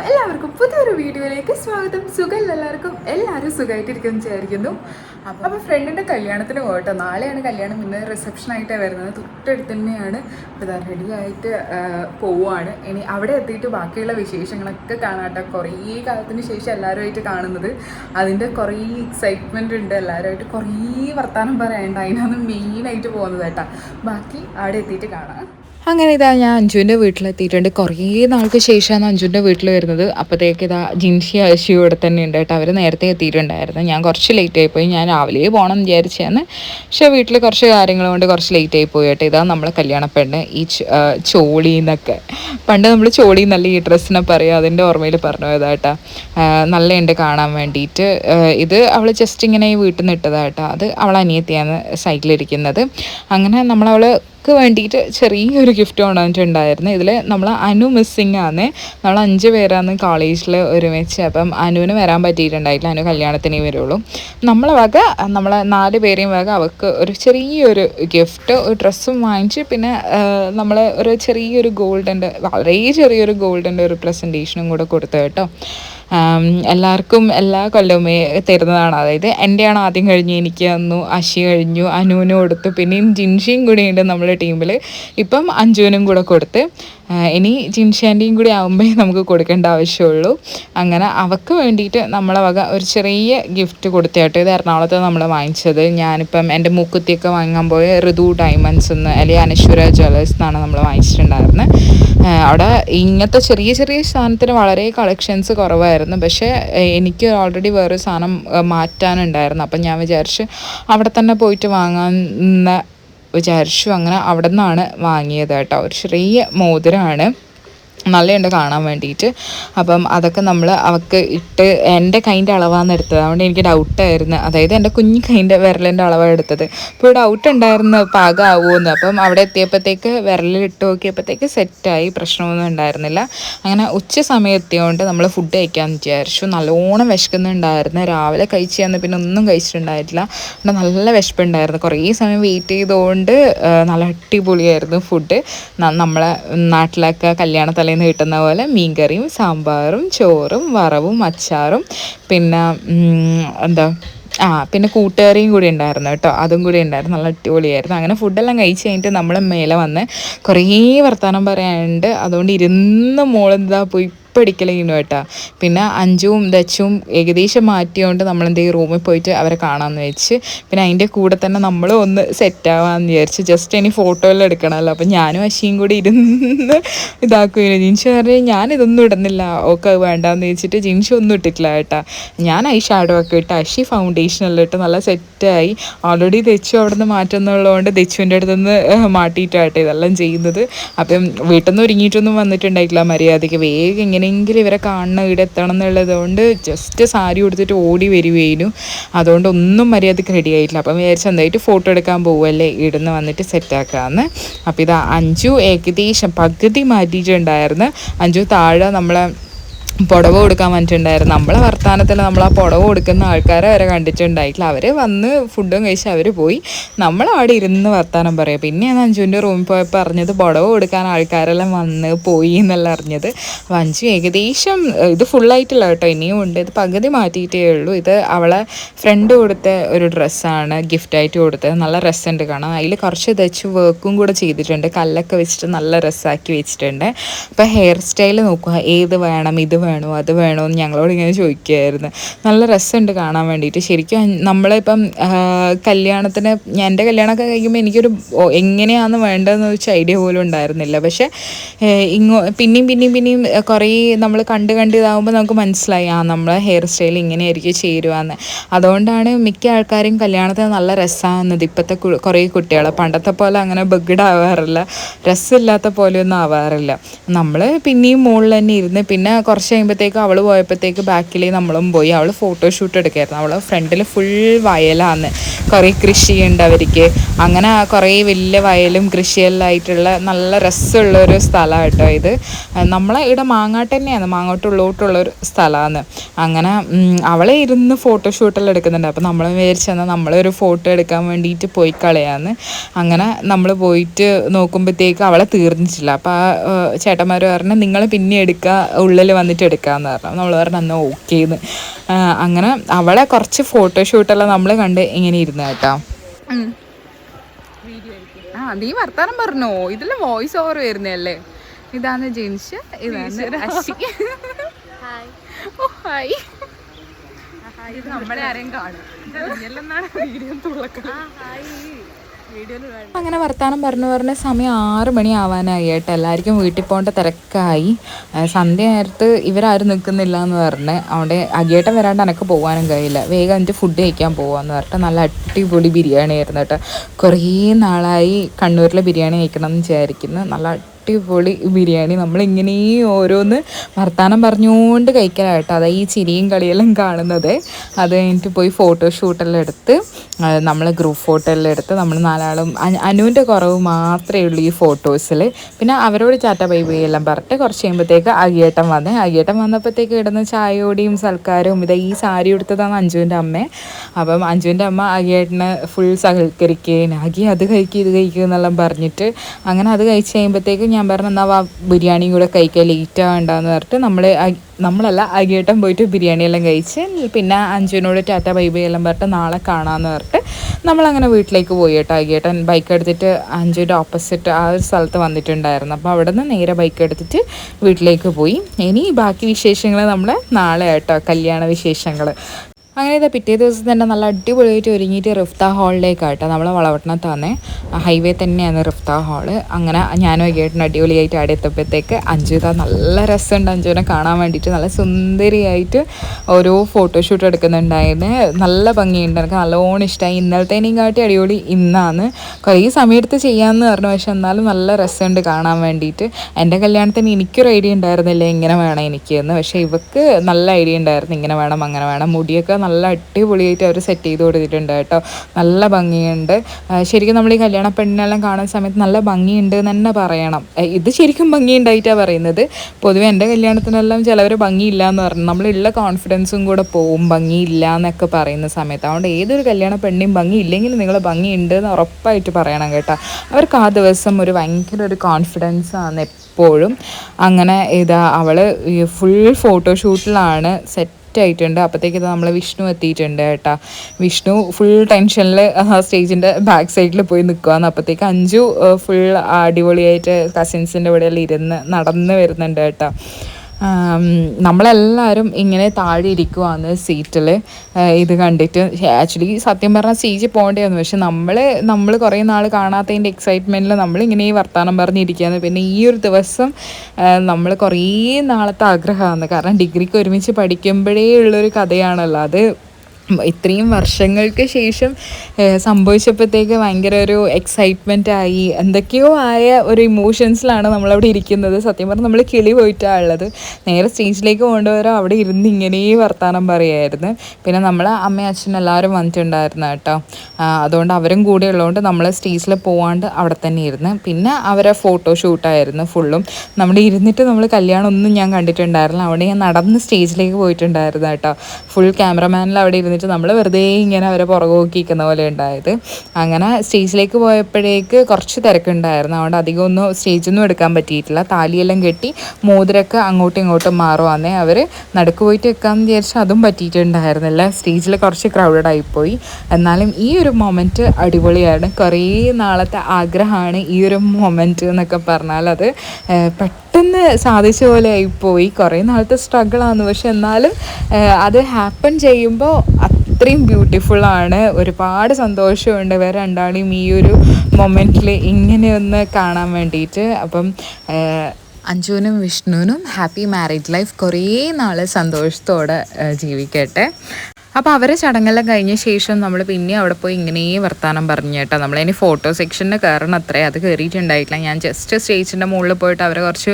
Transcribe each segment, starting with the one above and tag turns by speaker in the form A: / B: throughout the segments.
A: അപ്പോൾ എല്ലാവർക്കും പുതിയൊരു വീഡിയോയിലേക്ക് സ്വാഗതം. സുഖം എല്ലാവർക്കും? എല്ലാവരും സുഖമായിട്ടിരിക്കും വിചാരിക്കുന്നു. അപ്പോൾ അപ്പോൾ ഫ്രണ്ടിന്റെ കല്യാണത്തിന് പോകട്ടെ. നാളെയാണ് കല്യാണം. ഇന്ന് റിസപ്ഷൻ ആയിട്ടാണ് വരുന്നത്. തൊട്ടടുത്ത് തന്നെയാണ്. അപ്പോൾ റെഡി ആയിട്ട് പോവുകയാണ് ഇനി അവിടെ എത്തിയിട്ട് ബാക്കിയുള്ള വിശേഷങ്ങളൊക്കെ കാണാട്ടോ കുറേ കാലത്തിന് ശേഷം എല്ലാവരുമായിട്ട് കാണുന്നത്. അതിന്റെ കുറേ എക്സൈറ്റ്മെന്റ് ഉണ്ട്. എല്ലാവരുമായിട്ട് കുറേ വർത്തമാനം പറയാനുണ്ട്. അതിനാണ് മെയിനായിട്ട് പോകുന്നത് കേട്ടോ. ബാക്കി അവിടെ എത്തിയിട്ട് കാണാം.
B: അങ്ങനെ ഇതാ ഞാൻ അഞ്ജുവിന്റെ വീട്ടിലെത്തിയിട്ടുണ്ട്. കുറേ നാൾക്ക് ശേഷമാണ് അഞ്ജുവിന്റെ വീട്ടിൽ വരുന്നത്. അപ്പോഴത്തേക്ക് ഇതാ ജിൻഷി അശു ഇവിടെ തന്നെ ഉണ്ട് കേട്ടോ. അവർ നേരത്തെ എത്തിയിട്ടുണ്ടായിരുന്നു. ഞാൻ കുറച്ച് ലേറ്റ് ആയിപ്പോയി ഞാൻ രാവിലെ പോകണം എന്ന് വിചാരിച്ചാണ് പക്ഷേ വീട്ടിൽ കുറച്ച് കാര്യങ്ങൾ കൊണ്ട് കുറച്ച് ലേറ്റ് ആയി പോയി കേട്ടോ. ഇതാ നമ്മളെ കല്യാണ പെണ്ണ്. ഈ ചോളി എന്നൊക്കെ. പണ്ട് നമ്മൾ ചോളി നല്ല ഈ ഡ്രസ്സിനെ പറയുക അതിന്റെ ഓർമ്മയിൽ പറഞ്ഞു ഇതാട്ടാ നല്ലയുണ്ട് കാണാൻ വേണ്ടിയിട്ട്. ഇത് അവൾ ജസ്റ്റ് ഇങ്ങനെ ഈ വീട്ടിൽ നിന്ന് ഇട്ടതാട്ടാ അത് അവൾ അനിയത്തിയാണ് സൈഡിലിരിക്കുന്നത്. അങ്ങനെ നമ്മളവൾ ക്ക് വേണ്ടിയിട്ട് ചെറിയൊരു ഗിഫ്റ്റ് കൊണ്ടുവന്നിട്ടുണ്ടായിരുന്നു ഇതിൽ നമ്മൾ അനു മിസ്സിങ് ആണ് നമ്മൾ അഞ്ച് പേരാണ് കോളേജിൽ ഒരുമിച്ച് അപ്പം അനുവിന് വരാൻ പറ്റിയിട്ടുണ്ടായിട്ടില്ല. അനു കല്യാണത്തിനേ വരുള്ളൂ. നമ്മളെ വക നമ്മളെ നാല് പേരെയും വക അവൾക്ക് ഒരു ചെറിയൊരു ഗിഫ്റ്റ് ഒരു ഡ്രസ്സും വാങ്ങിച്ച് പിന്നെ നമ്മൾ ഒരു ചെറിയൊരു ഗോൾഡിന്റെ വളരെ ചെറിയൊരു ഗോൾഡിന്റെ ഒരു പ്രസന്റേഷനും കൂടെ കൊടുത്തു കേട്ടോ. എല്ലാവർക്കും എല്ലാ കൊല്ലവും തരുന്നതാണ്. അതായത് എന്റെയാണ് ആദ്യം കഴിഞ്ഞ് എനിക്ക് തന്നു അശി കഴിഞ്ഞു അനുവിനും കൊടുത്തു പിന്നെയും ജിൻഷിയും കൂടി ഉണ്ട് നമ്മുടെ ടീമിൽ ഇപ്പം അഞ്ജുവിനും കൂടെ കൊടുത്ത് ഇനി ജിൻഷാന്റെയും കൂടി ആകുമ്പോഴേ നമുക്ക് കൊടുക്കേണ്ട ആവശ്യമുള്ളൂ. അങ്ങനെ അവൾക്ക് വേണ്ടിയിട്ട് നമ്മളെ വക ഒരു ചെറിയ ഗിഫ്റ്റ് കൊടുത്തേട്ടോ ഇത് എറണാകുളത്ത് നമ്മൾ വാങ്ങിച്ചത്. ഞാനിപ്പം എന്റെ മൂക്കുത്തിയൊക്കെ വാങ്ങാൻ പോയ ഋതു ഡയമണ്ട്സ് എന്ന് അല്ലെങ്കിൽ അനശ്വര ജ്വല്ലേഴ്സ് എന്നാണ് നമ്മൾ വാങ്ങിച്ചിട്ടുണ്ടായിരുന്നത് അവിടെ ഇങ്ങനത്തെ ചെറിയ ചെറിയ സാധനത്തിന് വളരെ കളക്ഷൻസ് കുറവായിരുന്നു. പക്ഷേ എനിക്ക് ഓൾറെഡി വേറൊരു സാധനം മാറ്റാനുണ്ടായിരുന്നു. അപ്പം ഞാൻ വിചാരിച്ച് അവിടെ തന്നെ പോയിട്ട് വാങ്ങാൻ വിചാരിച്ചു. അങ്ങനെ അവിടെ നിന്നാണ് വാങ്ങിയത് കേട്ടോ. ഒരു ചെറിയ മോതിരമാണ് നല്ലയുണ്ട് കാണാൻ വേണ്ടിയിട്ട്. അപ്പം അതൊക്കെ നമ്മൾ അവൾക്ക് ഇട്ട് എന്റെ കൈന്റെ അളവാണ് എടുത്തത്. അതുകൊണ്ട് എനിക്ക് ഡൗട്ടായിരുന്നു. അതായത് എന്റെ കുഞ്ഞു കൈന്റെ വിരലിന്റെ അളവാണ് എടുത്തത്. ഇപ്പോൾ ഡൗട്ട് ഉണ്ടായിരുന്നു പാകമാവുമെന്ന് അപ്പം അവിടെ എത്തിയപ്പോഴത്തേക്ക് വിരലിട്ട് നോക്കിയപ്പോഴത്തേക്ക് സെറ്റായി. പ്രശ്നമൊന്നും ഉണ്ടായിരുന്നില്ല. അങ്ങനെ ഉച്ച സമയം എത്തിയതുകൊണ്ട് നമ്മൾ ഫുഡ് കഴിക്കാമെന്ന് വിചാരിച്ചു. നല്ലോണം വിശക്കുന്നുണ്ടായിരുന്നു. രാവിലെ കഴിച്ച് തന്ന് പിന്നെ ഒന്നും കഴിച്ചിട്ടുണ്ടായിട്ടില്ല. അവിടെ നല്ല വിശപ്പുണ്ടായിരുന്നു. കുറേ സമയം വെയിറ്റ് ചെയ്തുകൊണ്ട് നല്ല അടിപൊളിയായിരുന്നു ഫുഡ് നമ്മളെ നാട്ടിലൊക്കെ കല്യാണ നിന്ന് കിട്ടുന്ന പോലെ മീൻകറിയും സാമ്പാറും ചോറും വറവും അച്ചാറും പിന്നെ എന്താ ആ പിന്നെ കൂട്ടുകറിയും കൂടി ഉണ്ടായിരുന്നു കേട്ടോ. അതും കൂടി ഉണ്ടായിരുന്നു. നല്ല അടിപൊളിയായിരുന്നു. അങ്ങനെ ഫുഡെല്ലാം കഴിച്ച് കഴിഞ്ഞിട്ട് നമ്മൾ മേലെ വന്ന് കുറേ വർത്തമാനം പറയാനുണ്ട്. അതുകൊണ്ട് ഇരുന്ന് മോളെന്താ പോയി പഠിക്കലേനു കേട്ടാ പിന്നെ അഞ്ചും ദച്ചും ഏകദേശം മാറ്റിയോണ്ട് നമ്മൾ എന്തെങ്കിലും റൂമിൽ പോയിട്ട് അവരെ കാണാമെന്ന് വെച്ച് പിന്നെ അതിന്റെ കൂടെ തന്നെ നമ്മൾ ഒന്ന് സെറ്റാവാന്ന് വിചാരിച്ച് ജസ്റ്റ് ഇനി ഫോട്ടോ എല്ലാം എടുക്കണമല്ലോ അപ്പം ഞാനും അശിയും കൂടി ഇരുന്ന് ഇതാക്കുകയാണ് ജിൻഷു പറഞ്ഞു ഞാൻ ഇതൊന്നും ഇടുന്നില്ല. ഓക്കെ വേണ്ടാന്ന് വെച്ചിട്ട് ജിൻഷു ഒന്നും ഇട്ടിട്ടില്ല കേട്ടാ. ഞാൻ ഐ ഷാഡോ ഒക്കെ ഇട്ട് അശി ഫൗണ്ടേഷൻ എല്ലാം ഇട്ട് നല്ല സെറ്റായി. ഓൾറെഡി ദച്ചു അവിടെ നിന്ന് മാറ്റുന്നുള്ളതുകൊണ്ട് ദച്ചുവിന്റെ അടുത്ത് നിന്ന് മാറ്റിയിട്ടാട്ടെ ഇതെല്ലാം ചെയ്യുന്നത്. അപ്പം വീട്ടിൽ നിന്ന് ഒരുങ്ങിയിട്ടൊന്നും വന്നിട്ടുണ്ടായിട്ടില്ല മര്യാദയ്ക്ക്. വേഗം എങ്ങനെയെങ്കിലും ഇവരെ കാണുന്ന ഇവിടെ എത്തണം എന്നുള്ളത് കൊണ്ട് ജസ്റ്റ് സാരി കൊടുത്തിട്ട് ഓടി വരികയായിരുന്നു. അതുകൊണ്ട് ഒന്നും മര്യാദയ്ക്ക് റെഡി ആയിട്ടില്ല. അപ്പം വിചാരിച്ച എന്തായിട്ട് ഫോട്ടോ എടുക്കാൻ പോവുമല്ലേ ഇവിടുന്ന് വന്നിട്ട് സെറ്റാക്കാമെന്ന് അപ്പം ഇത് അഞ്ചു ഏകദേശം പകുതി മാറ്റിയിട്ടുണ്ടായിരുന്നു. അഞ്ചു താഴെ നമ്മളെ പുടവ കൊടുക്കാൻ വന്നിട്ടുണ്ടായിരുന്നു. നമ്മളെ വർത്തമാനത്തിൽ നമ്മൾ ആ പുടവ് കൊടുക്കുന്ന ആൾക്കാരെ വരെ കണ്ടിട്ടുണ്ടായിട്ടില്ല. അവർ വന്ന് ഫുഡും കഴിച്ച് അവർ പോയി. നമ്മൾ അവിടെ ഇരുന്ന് വർത്തമാനം പറയാം. പിന്നെയാണ് അഞ്ജുവിന്റെ റൂമിൽ പോയപ്പോൾ അറിഞ്ഞത് പുടവ് കൊടുക്കാൻ ആൾക്കാരെല്ലാം വന്ന് പോയി എന്നെല്ലാം അറിഞ്ഞത്. അഞ്ചു ഏകദേശം ഇത് ഫുള്ളായിട്ടില്ല കേട്ടോ. ഇനിയും ഉണ്ട്. ഇത് പകുതി മാറ്റിയിട്ടേ ഉള്ളൂ. ഇത് അവളെ ഫ്രണ്ട് കൊടുത്ത ഒരു ഡ്രസ്സാണ് ഗിഫ്റ്റായിട്ട് കൊടുത്തത്. നല്ല രസമുണ്ട് കാണാം അതിൽ കുറച്ച് തച്ച് വർക്കും കൂടെ ചെയ്തിട്ടുണ്ട്. കല്ലൊക്കെ വെച്ചിട്ട് നല്ല രസമാക്കി വെച്ചിട്ടുണ്ട്. അപ്പോൾ ഹെയർ സ്റ്റൈൽ നോക്കുക. ഏത് വേണം ഇത് വേണോ അത് വേണോ എന്ന് ഞങ്ങളോട് ഇങ്ങനെ ചോദിക്കുമായിരുന്നു നല്ല രസമുണ്ട് കാണാൻ വേണ്ടിയിട്ട്. ശരിക്കും നമ്മളിപ്പം കല്യാണത്തിന് ഞാൻ എന്റെ കല്യാണമൊക്കെ കഴിക്കുമ്പോൾ എനിക്കൊരു എങ്ങനെയാണ് വേണ്ടതെന്ന് വെച്ച ഐഡിയ പോലും ഉണ്ടായിരുന്നില്ല. പക്ഷേ ഇങ്ങോ പിന്നെയും പിന്നെയും പിന്നെയും കുറേ നമ്മൾ കണ്ട് കണ്ട് ഇതാകുമ്പോൾ നമുക്ക് മനസ്സിലായി ആ നമ്മളെ ഹെയർ സ്റ്റൈൽ ഇങ്ങനെയായിരിക്കും ചേരുവാന്ന്. അതുകൊണ്ടാണ് മിക്ക ആൾക്കാരും കല്യാണത്തിന് നല്ല രസമാകുന്നത് ഇപ്പോഴത്തെ കുറേ കുട്ടികൾ പണ്ടത്തെ പോലെ അങ്ങനെ ബഗ്ഡ് ആവാറില്ല രസമില്ലാത്ത പോലെയൊന്നും ആവാറില്ല. നമ്മൾ പിന്നെയും മുകളിൽ തന്നെ ഇരുന്ന് പിന്നെ കുറച്ച് കഴിയുമ്പോഴത്തേക്ക് അവൾ പോയപ്പോഴത്തേക്ക് ബാക്കിൽ നമ്മളും പോയി. അവൾ ഫോട്ടോ ഷൂട്ട് എടുക്കായിരുന്നു. അവൾ ഫ്രണ്ടിൽ ഫുൾ വയലാണ്. കുറേ കൃഷിയുണ്ട് അവർക്ക് അങ്ങനെ കുറേ വലിയ വയലും കൃഷിയെല്ലാം ആയിട്ടുള്ള നല്ല രസമുള്ള ഒരു സ്ഥലമാണ് കേട്ടോ ഇത്. നമ്മളെ ഇവിടെ മാങ്ങാട്ട് തന്നെയാണ്. മാങ്ങോട്ടുള്ളോട്ടുള്ളൊരു സ്ഥലമാണ് അങ്ങനെ അവളെ ഇരുന്ന് ഫോട്ടോഷൂട്ടെല്ലാം എടുക്കുന്നുണ്ട്. അപ്പോൾ നമ്മൾ വിചാരിച്ചെന്നാൽ നമ്മളൊരു ഫോട്ടോ എടുക്കാൻ വേണ്ടിയിട്ട് പോയി കളയാന്ന്. അങ്ങനെ നമ്മൾ പോയിട്ട് നോക്കുമ്പോഴത്തേക്ക് അവളെ തീർന്നിട്ടില്ല. അപ്പോൾ ആ ചേട്ടന്മാർ പറഞ്ഞു നിങ്ങൾ പിന്നെ എടുക്കുക ഉള്ളിൽ വന്നിട്ട് ഒരുമിച്ചിട്ട് എടുക്കാമെന്ന് പറഞ്ഞു. നമ്മൾ പറഞ്ഞു അന്ന് ഓക്കേന്ന്. അങ്ങനെ അവളെ കുറച്ച് ഫോട്ടോ ഫോട്ടോഷൂട്ടെല്ലാം നമ്മൾ കണ്ട് ഇങ്ങനെ ഇരുന്ന് കേട്ടോ. ആ നീ വർത്താനം പറഞ്ഞോ? ഇതിൽ വോയിസ് ഓവർ വരുന്നല്ലേ ഇതാണ് ജിൻഷ് ഇതാണ് അശി ഓ ഹായ് നമ്മളെ ആരെയും കാണും. അങ്ങനെ വർത്താനം പറഞ്ഞു പറഞ്ഞ സമയം ആറ് മണി ആവാനായി കേട്ടോ എല്ലാവർക്കും വീട്ടിൽ പോകേണ്ട തിരക്കായി. സന്ധ്യ നേരത്ത് ഇവരാരും നിൽക്കുന്നില്ല എന്ന് പറഞ്ഞ് അവിടെ അകിയേട്ടൻ വരാണ്ട് എനക്ക് പോകാനും കഴിയില്ല. വേഗം എനിക്ക് ഫുഡ് കഴിക്കാൻ പോകാമെന്ന് പറഞ്ഞിട്ട് നല്ല അടിപൊളി ബിരിയാണി ആയിരുന്നു കേട്ടോ കുറേ നാളായി കണ്ണൂരിലെ ബിരിയാണി കഴിക്കണം എന്ന് വിചാരിക്കുന്നു. നല്ല അടിപൊളി ബിരിയാണി. നമ്മളിങ്ങനെ ഓരോന്ന് വർത്താനം പറഞ്ഞുകൊണ്ട് കഴിക്കലാട്ടോ അതാ ഈ ചിരിയും കളിയെല്ലാം കാണുന്നത്. അത് കഴിഞ്ഞിട്ട് പോയി ഫോട്ടോഷൂട്ടെല്ലാം എടുത്ത് നമ്മൾ ഗ്രൂപ്പ് ഫോട്ടോ എല്ലാം എടുത്ത് നമ്മൾ നാലാളും അനുവിന്റെ കുറവ് മാത്രമേ ഉള്ളൂ ഈ ഫോട്ടോസിൽ പിന്നെ അവരോട് ചാറ്റ ബൈ ബൈ എല്ലാം പറഞ്ഞിട്ട് കുറച്ച് കഴിയുമ്പോഴത്തേക്ക് അകിയേട്ടൻ വന്നേ. അകിയേട്ടൻ വന്നപ്പോഴത്തേക്ക് ഇടുന്ന ചായയോടെയും സൽക്കാരവും ഇതാ ഈ സാരി എടുത്തതാണ് അഞ്ജുവിന്റെ അമ്മ. അപ്പം അഞ്ജുവിന്റെ അമ്മ അകിയേട്ടനെ ഫുൾ സഹകരിക്കുകയും അകി അത് കഴിക്കുക ഇത് കഴിക്കുക എന്നെല്ലാം പറഞ്ഞിട്ട് അങ്ങനെ അത് കഴിച്ച് കഴിയുമ്പോഴത്തേക്ക് ഞാൻ പറഞ്ഞു എന്നാൽ ആ ബിരിയാണിയും കൂടെ കഴിക്കാൻ ലേറ്റ് ആവേണ്ടെന്ന് പറഞ്ഞിട്ട് നമ്മൾ നമ്മളല്ല അകിയേട്ടൻ പോയിട്ട് ബിരിയാണി എല്ലാം കഴിച്ച് പിന്നെ അഞ്ജുവിനോട് ടാറ്റ ബൈ ബൈ എല്ലാം പറഞ്ഞിട്ട് നാളെ കാണാമെന്ന് പറഞ്ഞിട്ട് നമ്മളങ്ങനെ വീട്ടിലേക്ക് പോയി കേട്ടോ. അകിയേട്ടൻ ബൈക്ക് എടുത്തിട്ട് അഞ്ജുവിന്റെ ഓപ്പോസിറ്റ് ആ ഒരു സ്ഥലത്ത് വന്നിട്ടുണ്ടായിരുന്നു. അപ്പോൾ അവിടെ നിന്ന് നേരെ ബൈക്ക് എടുത്തിട്ട് വീട്ടിലേക്ക് പോയി. ഇനി ബാക്കി വിശേഷങ്ങൾ നമ്മൾ നാളെ കേട്ടോ. കല്യാണ വിശേഷങ്ങൾ അങ്ങനെ ഇതാ പിറ്റേ ദിവസം തന്നെ നല്ല അടിപൊളിയായിട്ട് ഒരുങ്ങിയിട്ട് റിഫ്ത ഹാളിലേക്കാട്ടോ നമ്മൾ വളവട്ടണത്ത് ഹൈവേ തന്നെയാണ് റിഫ്ത ഹാൾ. അങ്ങനെ ഞാനും കേട്ടിന് അടിപൊളിയായിട്ട് അവിടെ എത്തപ്പോഴത്തേക്ക് അഞ്ജു ഇതാ നല്ല രസമുണ്ട് അഞ്ജുവിനെ കാണാൻ വേണ്ടിയിട്ട്. നല്ല സുന്ദരിയായിട്ട് ഓരോ ഫോട്ടോഷൂട്ട് എടുക്കുന്നുണ്ടായിരുന്നു. നല്ല ഭംഗിയുണ്ട്. എനിക്ക് നല്ലോണം ഇഷ്ടമായി ഇന്നലത്തേനെയും കാട്ടി അടിപൊളി ഇന്നാണ്. കുറേ സമയത്ത് ചെയ്യാമെന്ന് പറഞ്ഞു. പക്ഷെ എന്നാലും നല്ല രസമുണ്ട് കാണാൻ വേണ്ടിയിട്ട്. എന്റെ കല്യാണത്തിന് എനിക്കൊരു ഐഡിയ ഉണ്ടായിരുന്നില്ല ഇങ്ങനെ വേണം എനിക്ക് എന്ന്. പക്ഷേ ഇവക്ക് നല്ല ഐഡിയ ഉണ്ടായിരുന്നു. ഇങ്ങനെ വേണം അങ്ങനെ വേണം. മുടിയൊക്കെ നല്ല അടിപൊളിയായിട്ട് അവർ സെറ്റ് ചെയ്ത് കൊടുത്തിട്ടുണ്ട് കേട്ടോ. നല്ല ഭംഗിയുണ്ട്. ശരിക്കും നമ്മൾ ഈ കല്യാണ പെണ്ണിനെല്ലാം കാണുന്ന സമയത്ത് നല്ല ഭംഗിയുണ്ട് എന്ന് തന്നെ പറയണം. ഇത് ശരിക്കും ഭംഗിയുണ്ടായിട്ടാണ് പറയുന്നത്. പൊതുവെ എന്റെ കല്യാണത്തിനെല്ലാം ചിലവർ ഭംഗിയില്ല എന്ന് പറഞ്ഞു. നമ്മളുള്ള കോൺഫിഡൻസും കൂടെ പോവും ഭംഗിയില്ല എന്നൊക്കെ പറയുന്ന സമയത്ത്. അതുകൊണ്ട് ഏതൊരു കല്യാണ പെണ്ണിയും ഭംഗി ഇല്ലെങ്കിലും നിങ്ങൾ ഭംഗിയുണ്ട് എന്ന് ഉറപ്പായിട്ട് പറയണം കേട്ടോ. അവർക്ക് ആ ദിവസം ഒരു ഭയങ്കര ഒരു കോൺഫിഡൻസ് ആണ് എപ്പോഴും. അങ്ങനെ ഇതാ അവൾ ഫുൾ ഫോട്ടോഷൂട്ടിലാണ് സെറ്റ് ആയിട്ടുണ്ട് അപ്പോഴത്തേക്ക് നമ്മൾ വിഷ്ണു എത്തിയിട്ടുണ്ട് കേട്ടോ വിഷ്ണു ഫുൾ ടെൻഷനിൽ ആ സ്റ്റേജിന്റെ ബാക്ക് സൈഡിൽ പോയി നിൽക്കുകയാണ് അപ്പോഴത്തേക്ക് അഞ്ചു ഫുൾ അടിപൊളിയായിട്ട് കസിൻസിന്റെ ഇവിടെ എല്ലാം ഇരുന്ന് നടന്ന് വരുന്നുണ്ട് കേട്ടോ നമ്മളെല്ലാവരും ഇങ്ങനെ താഴെ ഇരിക്കുവാണ് സീറ്റിൽ ഇത് കണ്ടിട്ട്. ആക്ച്വലി സത്യം പറഞ്ഞാൽ സ്റ്റേജിൽ പോകേണ്ടതായിരുന്നു പക്ഷെ നമ്മൾ നമ്മൾ കുറേ നാൾ കാണാത്തതിന്റെ എക്സൈറ്റ്മെന്റിൽ നമ്മളിങ്ങനെ ഈ വർത്തമാനം പറഞ്ഞിരിക്കുകയാണ്. പിന്നെ ഈ ഒരു ദിവസം നമ്മൾ കുറേ നാളത്തെ ആഗ്രഹമാണ്. കാരണം ഡിഗ്രിക്ക് ഒരുമിച്ച് പഠിക്കുമ്പോഴേ ഉള്ളൊരു കഥയാണല്ലോ അത്. ഇത്രയും വർഷങ്ങൾക്ക് ശേഷം സംഭവിച്ചപ്പോഴത്തേക്ക് ഭയങ്കര ഒരു എക്സൈറ്റ്മെന്റ് ആയി. എന്തൊക്കെയോ ആയ ഒരു ഇമോഷൻസിലാണ് നമ്മളവിടെ ഇരിക്കുന്നത്. സത്യം പറഞ്ഞാൽ നമ്മൾ കിളി പോയിട്ടാണ് ഉള്ളത്. നേരെ സ്റ്റേജിലേക്ക് കൊണ്ടുവരാം അവിടെ ഇരുന്ന് ഇങ്ങനെ വർത്തമാനം പറയായിരുന്നു. പിന്നെ നമ്മൾ അമ്മ അച്ഛനും എല്ലാവരും വന്നിട്ടുണ്ടായിരുന്നു കേട്ടോ. അതുകൊണ്ട് അവരും കൂടെ ഉള്ളതുകൊണ്ട് നമ്മൾ സ്റ്റേജിൽ പോവാണ്ട് അവിടെ തന്നെ ഇരുന്ന്. പിന്നെ അവരെ ഫോട്ടോ ഷൂട്ടായിരുന്നു ഫുള്ളും നമ്മൾ ഇരുന്നിട്ട് നമ്മൾ കല്യാണം ഒന്നും ഞാൻ കണ്ടിട്ടുണ്ടായിരുന്നില്ല. അവിടെ ഞാൻ നടന്ന് സ്റ്റേജിലേക്ക് പോയിട്ടുണ്ടായിരുന്നു കേട്ടോ. ഫുൾ ക്യാമറമാനിൽ അവിടെ ഇരുന്നിട്ട് നമ്മൾ വെറുതെ ഇങ്ങനെ അവരെ പുറകെ നോക്കിയിരിക്കുന്ന പോലെ ഉണ്ടായത്. അങ്ങനെ സ്റ്റേജിലേക്ക് പോയപ്പോഴേക്ക് കുറച്ച് തിരക്കുണ്ടായിരുന്നു. അതുകൊണ്ട് അധികം ഒന്നും സ്റ്റേജൊന്നും എടുക്കാൻ പറ്റിയിട്ടില്ല. താലിയെല്ലാം കെട്ടി മോതിരൊക്കെ അങ്ങോട്ടും ഇങ്ങോട്ടും മാറുവാന്നേ അവർ നടുക്ക് പോയിട്ട് വെക്കാമെന്ന് വിചാരിച്ചാൽ അതും പറ്റിയിട്ടുണ്ടായിരുന്നില്ല. സ്റ്റേജിൽ കുറച്ച് ക്രൗഡഡ് ആയിപ്പോയി. എന്നാലും ഈ ഒരു മൊമെന്റ് അടിപൊളിയാണ്. കുറേ നാളത്തെ ആഗ്രഹമാണ് ഈ ഒരു മൊമെന്റ് എന്നൊക്കെ പറഞ്ഞാൽ അത് പെട്ടെന്ന് സാധിച്ച പോലെ ആയിപ്പോയി. കുറേ നാളത്തെ സ്ട്രഗിളാണ് പക്ഷെ എന്നാലും അത് ഹാപ്പൻ ചെയ്യുമ്പോൾ അത്രയും ആണ്. ഒരുപാട് സന്തോഷമുണ്ട്. വേറെ രണ്ടാളെയും ഈ ഒരു മൊമെന്റിൽ ഇങ്ങനെയൊന്ന് കാണാൻ വേണ്ടിയിട്ട് അപ്പം അഞ്ജുവിനും വിഷ്ണുവിനും ഹാപ്പി മാരേജ് ലൈഫ് കുറേ നാൾ സന്തോഷത്തോടെ ജീവിക്കട്ടെ. അപ്പോൾ അവരെ ചടങ്ങെല്ലാം കഴിഞ്ഞ ശേഷം നമ്മൾ പിന്നെ അവിടെ പോയി ഇങ്ങനെ വർത്താനം പറഞ്ഞു കേട്ടോ. നമ്മളതിന് ഫോട്ടോ സെക്ഷനിൽ കയറണം അത്രേ അത് കയറിയിട്ടുണ്ടായിട്ടില്ല. ഞാൻ ജസ്റ്റ് സ്റ്റേജിന്റെ മുകളിൽ പോയിട്ട് അവരെ കുറച്ച്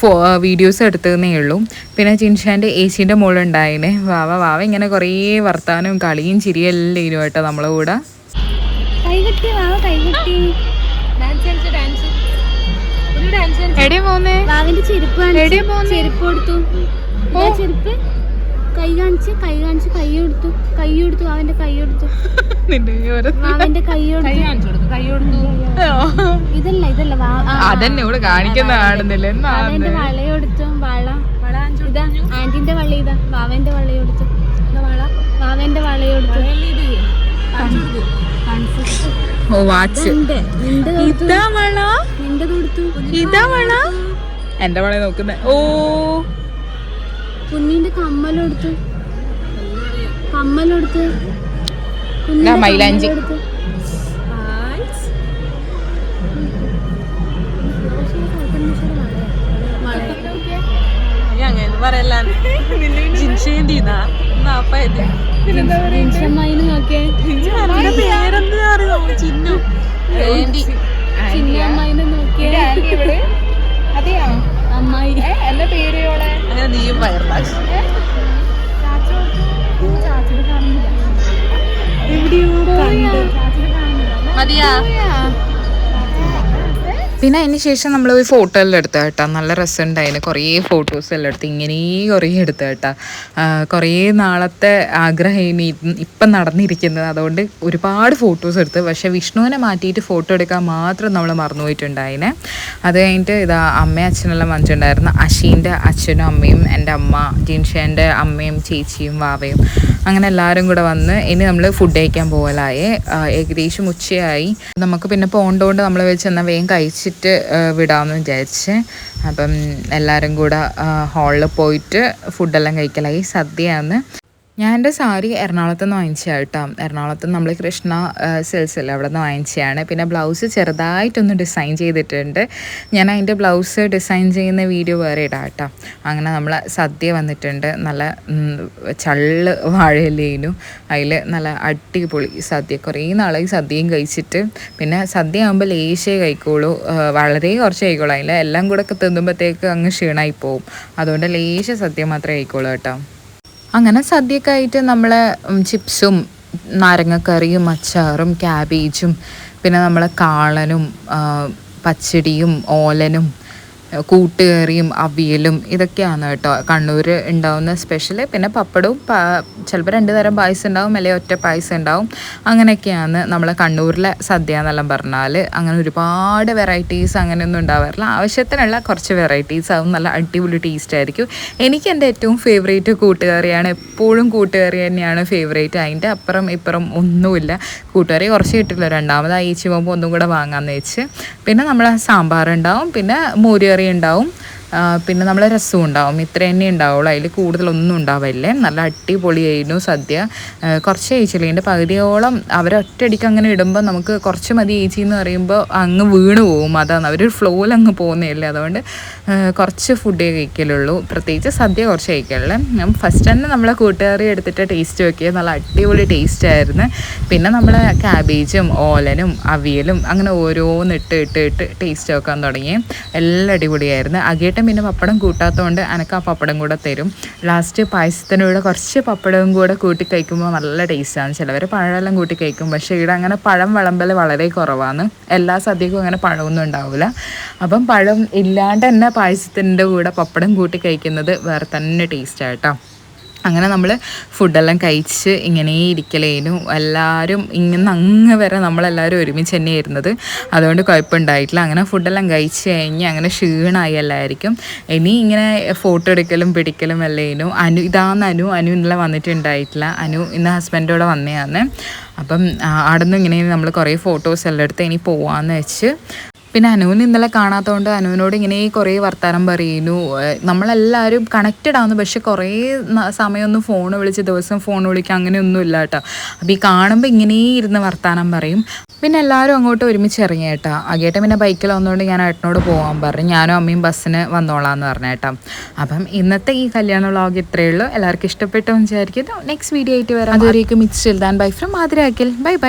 B: ഫോ വീഡിയോസ് എടുത്തതെന്നേ ഉള്ളൂ. പിന്നെ ജിൻഷാന്റെ ഏച്ചീന്റെ മുകളിലുണ്ടായിന് വാവ വാവ ഇങ്ങനെ കുറേ വർത്താനവും കളിയും ചിരിയും എല്ലാം ഇരുന്നു കേട്ടോ നമ്മളെ കൂടെ. എടേ പോന്നേ
C: ചെരുപ്പ്? ചെരുപ്പ് കൊടുത്തു. ഇതാ ചെരുപ്പ്? കൈ കാണിച്ച് കൈ കാണിച്ച് കൈ കൊടുത്തു കൈ കൊടുത്തു അവന്റെ കൈ കൊടുത്തു അവന്റെ കൈ കൊടുത്തു ഇതല്ല ഇതല്ല
B: അതന്നെ ഇവിടെ കാണിക്കുന്ന കാണുന്നില്ല?
C: അവന്റെ
B: എന്നാണ്
C: വള കൊടുത്തു വള ഇതാ ആന്റിന്റെ വള ഇതാ വാവന്റെ വള കൊടുത്തു വാവന്റെ വള? കൊടുത്തു
B: ഓ വാച്ച്. ഇതാ വള?
C: നിന്റെ കൊടുത്തു.
B: ഇതാ വള? എന്റെ വള നോക്കുന്നേ. ഓ.
C: കുഞ്ഞിന്റെ കമ്മലെടുത്ത്. കമ്മലെടുത്ത്.
B: മൈലാഞ്ചി.
D: അമ്മായി. എന്താ പേര് നാപ്പായത് അങ്ങനെ നീയും വയറിലാക്കി മതിയാ.
B: പിന്നെ അതിന് ശേഷം നമ്മൾ ഒരു ഫോട്ടോ എല്ലാം എടുത്ത കേട്ടോ. നല്ല രസമുണ്ടായിന് കുറേ ഫോട്ടോസ് എല്ലാം എടുത്ത് ഇങ്ങനെ കുറേ എടുത്ത കേട്ടോ. കുറേ നാളത്തെ ആഗ്രഹം ഇപ്പം നടന്നിരിക്കുന്നത്. അതുകൊണ്ട് ഒരുപാട് ഫോട്ടോസ് എടുത്ത്. പക്ഷേ വിഷ്ണുവിനെ മാറ്റിയിട്ട് ഫോട്ടോ എടുക്കാൻ മാത്രം നമ്മൾ മറന്നുപോയിട്ടുണ്ടായിനെ അത് കഴിഞ്ഞിട്ട് ഇതാ അമ്മയും അച്ഛനെല്ലാം വന്നിട്ടുണ്ടായിരുന്നു. അഷീന്റെ അച്ഛനും അമ്മയും എന്റെ അമ്മ ജിൻഷേന്റെ അമ്മയും ചേച്ചിയും വാവയും. അങ്ങനെ എല്ലാവരും കൂടെ വന്ന് ഇനി നമ്മൾ ഫുഡ് കഴിക്കാൻ പോകലായേ ഏകദേശം ഉച്ചയായി. നമുക്ക് പിന്നെ പോകേണ്ടതുകൊണ്ട് നമ്മൾ വെച്ച് എന്നാൽ വേഗം കഴിച്ചിട്ട് ആ, വിടാമെന്ന് വിചാരിച്ച്. അപ്പം എല്ലാവരും കൂടെ ഹാളിൽ പോയിട്ട് ഫുഡെല്ലാം കഴിക്കലായി. സദ്യയാണ്. ഞാൻ എന്റെ സാരി എറണാകുളത്ത് നിന്ന് വാങ്ങിച്ചതാണ് കേട്ടോ. എറണാകുളത്ത് നമ്മൾ കൃഷ്ണ സെൽസിൽ അവിടെ നിന്ന് വാങ്ങിച്ചതാണ്. പിന്നെ ബ്ലൗസ് ചെറുതായിട്ടൊന്ന് ഡിസൈൻ ചെയ്തിട്ടുണ്ട്. ഞാൻ അതിന്റെ ബ്ലൗസ് ഡിസൈൻ ചെയ്യുന്ന വീഡിയോ വേറെ ഇടാം കേട്ടോ. അങ്ങനെ നമ്മൾ സദ്യ വന്നിട്ടുണ്ട്. നല്ല ചള്ള് വാഴയിലേനു. അതിൽ നല്ല അടിപൊളി സദ്യ. കുറേ നാളായി സദ്യയും കഴിച്ചിട്ട്. പിന്നെ സദ്യ ആകുമ്പോൾ ലേശേ കഴിക്കുള്ളൂ. വളരെ കുറച്ച് കഴിക്കുള്ളൂ. അതിൽ എല്ലാം കൂടെ ഒക്കെ തിന്നുമ്പോഴത്തേക്ക് അങ്ങ് ക്ഷീണമായി പോവും. അതുകൊണ്ട് ലേശ സദ്യ മാത്രമേ കഴിക്കുള്ളൂ കേട്ടോ. അങ്ങനെ സദ്യക്കായിട്ട് നമ്മൾ ചിപ്സും നാരങ്ങക്കറിയും അച്ചാറും ക്യാബേജും പിന്നെ നമ്മളെ കാളനും പച്ചടിയും ഓലനും കൂട്ടുകറിയും അവിയലും ഇതൊക്കെയാണ് കേട്ടോ. കണ്ണൂർ ഉണ്ടാവുന്ന സ്പെഷ്യൽ പിന്നെ പപ്പടവും ചിലപ്പോൾ രണ്ട് തരം പായസം ഉണ്ടാവും അല്ലെങ്കിൽ ഒറ്റ പായസം ഉണ്ടാവും. അങ്ങനെയൊക്കെയാണ് നമ്മളെ കണ്ണൂരിലെ സദ്യ എന്നെല്ലാം പറഞ്ഞാൽ അങ്ങനെ ഒരുപാട് വെറൈറ്റീസ് അങ്ങനെയൊന്നും ഉണ്ടാവാറില്ല. ആവശ്യത്തിനുള്ള കുറച്ച് വെറൈറ്റീസ് ആവും. നല്ല അടിപൊളി ടേസ്റ്റ് ആയിരിക്കും. എനിക്ക് എന്റെ ഏറ്റവും ഫേവറേറ്റ് കൂട്ടുകറിയാണ് എപ്പോഴും കൂട്ടുകറി തന്നെയാണ് ഫേവറേറ്റ് അതിന്റെ അപ്പുറം ഇപ്പുറം ഒന്നുമില്ല. കൂട്ടുകറി കുറച്ച് കിട്ടില്ല രണ്ടാമത് ആ ഈച്ചി പോകുമ്പോൾ ഒന്നും കൂടെ വാങ്ങാമെന്ന് വെച്ച്. പിന്നെ നമ്മൾ സാമ്പാർ ഉണ്ടാവും പിന്നെ മോരുകറി ഉണ്ടാവും. ആ, പിന്നെ നമ്മൾ രസവും ഉണ്ടാവും. ഇത്ര തന്നെ ഉണ്ടാവുള്ളൂ. അതിൽ കൂടുതലൊന്നും ഉണ്ടാവില്ലേ. നല്ല അടിപൊളിയായിരുന്നു സദ്യ. കുറച്ച് കഴിച്ചില്ല ഇതിന്റെ പകുതിയോളം അവരൊറ്റയടിക്ക് അങ്ങനെ ഇടുമ്പോൾ നമുക്ക് കുറച്ച് മതി ഏച്ചി എന്ന് പറയുമ്പോൾ അങ്ങ് വീണ് പോകും അതാണ്. അവർ ഫ്ലോയിൽ അങ്ങ് പോകുന്നില്ല അതുകൊണ്ട് കുറച്ച് ഫുഡേ കഴിക്കലുള്ളൂ. പ്രത്യേകിച്ച് സദ്യ കുറച്ച് കഴിക്കലുള്ളേ ഫസ്റ്റ് തന്നെ നമ്മളെ കൂട്ടുകാരി എടുത്തിട്ട് ടേസ്റ്റ് നോക്കിയത് നല്ല അടിപൊളി ടേസ്റ്റ് ആയിരുന്നു. പിന്നെ നമ്മൾ ക്യാബേജും ഓലനും അവിയലും അങ്ങനെ ഓരോന്ന് ഇട്ട് ഇട്ട് ഇട്ട് ടേസ്റ്റ് നോക്കാൻ തുടങ്ങി. എല്ലാം അടിപൊളിയായിരുന്നു. അകേട്ടൻ പിന്നെ പപ്പടം കൂട്ടാത്തതുകൊണ്ട് എനക്ക് ആ പപ്പടം കൂടെ തരും. ലാസ്റ്റ് പായസത്തിന്റെ കൂടെ കുറച്ച് പപ്പടവും കൂടെ കൂട്ടി കഴിക്കുമ്പോൾ നല്ല ടേസ്റ്റാണ് ചിലവർ പഴമെല്ലാം കൂട്ടി കഴിക്കും. പക്ഷേ ഇവിടെ അങ്ങനെ പഴം വിളമ്പൽ വളരെ കുറവാണ്. എല്ലാ സദ്യക്കും അങ്ങനെ പഴമൊന്നും ഉണ്ടാവില്ല അപ്പം പഴം ഇല്ലാണ്ട് തന്നെ പായസത്തിന്റെ കൂടെ പപ്പടം കൂട്ടി കഴിക്കുന്നത് വേറെ തന്നെ ടേസ്റ്റായിട്ടോ അങ്ങനെ നമ്മൾ ഫുഡെല്ലാം കഴിച്ച് ഇങ്ങനെ ഇരിക്കലേനു. എല്ലാവരും ഇങ്ങനെ അങ്ങ് വരെ നമ്മളെല്ലാവരും ഒരുമിച്ച് തന്നെ ഇരുന്നത് അതുകൊണ്ട് കുഴപ്പമുണ്ടായിട്ടില്ല. അങ്ങനെ ഫുഡെല്ലാം കഴിച്ച് കഴിഞ്ഞ് അങ്ങനെ ക്ഷീണമായി എല്ലാവർക്കും ഇനി ഇങ്ങനെ ഫോട്ടോ എടുക്കലും പിടിക്കലും അല്ലേനു. അനു ഇതാന്ന് അനു അനു ഇന്നലെ വന്നിട്ടുണ്ടായിട്ടില്ല. അനു ഇന്ന് ഹസ്ബൻഡോടെ വന്നതാണ് അപ്പം അവിടെ നിന്ന് ഇങ്ങനെ നമ്മൾ കുറേ ഫോട്ടോസ് എല്ലാം എടുത്ത് ഇനി പോവാന്ന് വെച്ച് പിന്നെ അനുവിന് ഇന്നലെ കാണാത്തതുകൊണ്ട് അനുവിനോട് ഇങ്ങനെ കുറേ വർത്തമാനം പറയുന്നു. നമ്മളെല്ലാവരും കണക്റ്റഡ് ആവുന്നു. പക്ഷെ കുറേ സമയമൊന്നും ഫോൺ വിളിച്ച് ദിവസം ഫോൺ വിളിക്കുക അങ്ങനെയൊന്നും ഇല്ല കേട്ടോ. അപ്പോൾ ഈ കാണുമ്പോൾ ഇങ്ങനെ ഇരുന്ന് വർത്തമാനം പറയും. പിന്നെ എല്ലാവരും അങ്ങോട്ട് ഒരുമിച്ച് ഇറങ്ങി കേട്ടോ. അകേട്ടൻ പിന്നെ ബൈക്കിൽ വന്നുകൊണ്ട് ഞാൻ ഏട്ടനോട് പോകാൻ പറഞ്ഞു. ഞാനും അമ്മയും ബസ്സിന് വന്നോളാം എന്ന് പറഞ്ഞു അപ്പം ഇന്നത്തെ ഈ കല്യാണ വ്ളോഗ് ഇത്രയേ ഉള്ളൂ. എല്ലാവർക്കും ഇഷ്ടപ്പെട്ടു വിചാരിക്കുന്നു. നെക്സ്റ്റ് വീഡിയോ ആയിട്ട് വരാം. അതുവരേക്കും മിക്സ് ചെലുതാൻ ബൈ ഫ്രം മാതിരാക്കിൽ ബൈ ബൈ